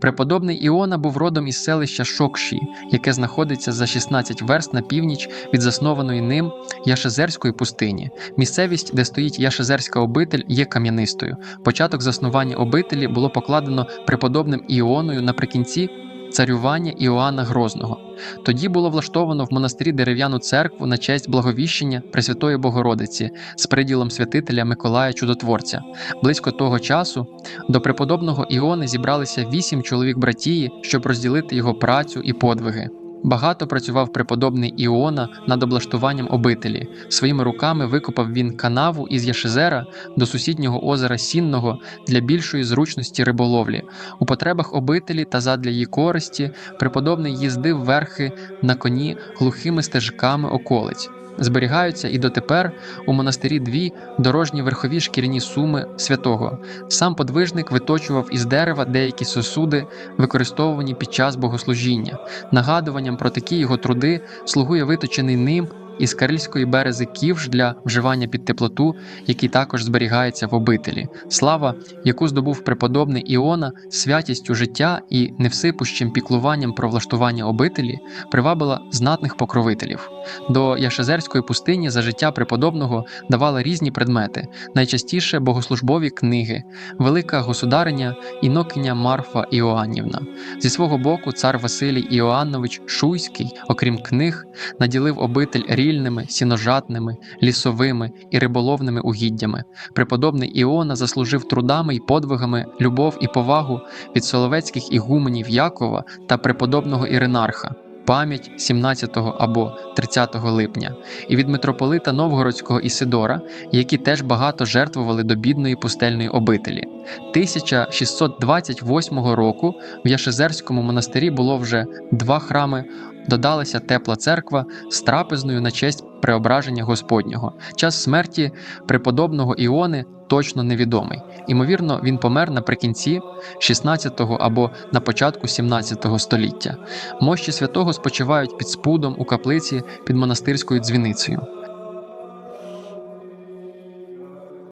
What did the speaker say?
Преподобний Іона був родом із селища Шокші, яке знаходиться за 16 верст на північ від заснованої ним Яшезерської пустині. Місцевість, де стоїть Яшезерська обитель, є кам'янистою. Початок заснування обителі було покладено преподобним Іоною наприкінці царювання Іоанна Грозного. Тоді було влаштовано в монастирі дерев'яну церкву на честь благовіщення Пресвятої Богородиці з приділом святителя Миколая Чудотворця. Близько того часу до преподобного Іони зібралися вісім чоловік братії, щоб розділити його працю і подвиги. Багато працював преподобний Іона над облаштуванням обителі. Своїми руками викопав він канаву із Яшезера до сусіднього озера Сінного для більшої зручності риболовлі. У потребах обителі та задля її користі преподобний їздив верхи на коні глухими стежками околиць. Зберігаються і дотепер у монастирі дві дорожні верхові шкіряні суми святого. Сам подвижник виточував із дерева деякі сосуди, використовувані під час богослужіння. Нагадуванням про такі його труди слугує виточений ним із карельської берези ківш для вживання під теплоту, який також зберігається в обителі. Слава, яку здобув преподобний Іона, святістю життя і невсипущим піклуванням про влаштування обителі, привабила знатних покровителів. До Яшезерської пустині за життя преподобного давали різні предмети, найчастіше богослужбові книги, велика государиня Інокиня Марфа Іоаннівна. Зі свого боку, цар Василій Іоаннович Шуйський, окрім книг, наділив обитель рільними, сіножатними, лісовими і риболовними угіддями. Преподобний Іона заслужив трудами й подвигами любов і повагу від соловецьких ігуменів Якова та преподобного Іринарха. Пам'ять 17 або 30 липня, і від митрополита Новгородського Ісидора, які теж багато жертвували до бідної пустельної обителі. 1628 року в Яшезерському монастирі було вже два храми, додалася тепла церква з трапезною на честь преображення Господнього. Час смерті преподобного Іони точно невідомий. Імовірно, він помер наприкінці 16 або на початку 17 століття. Мощі святого спочивають під спудом у каплиці під монастирською дзвіницею.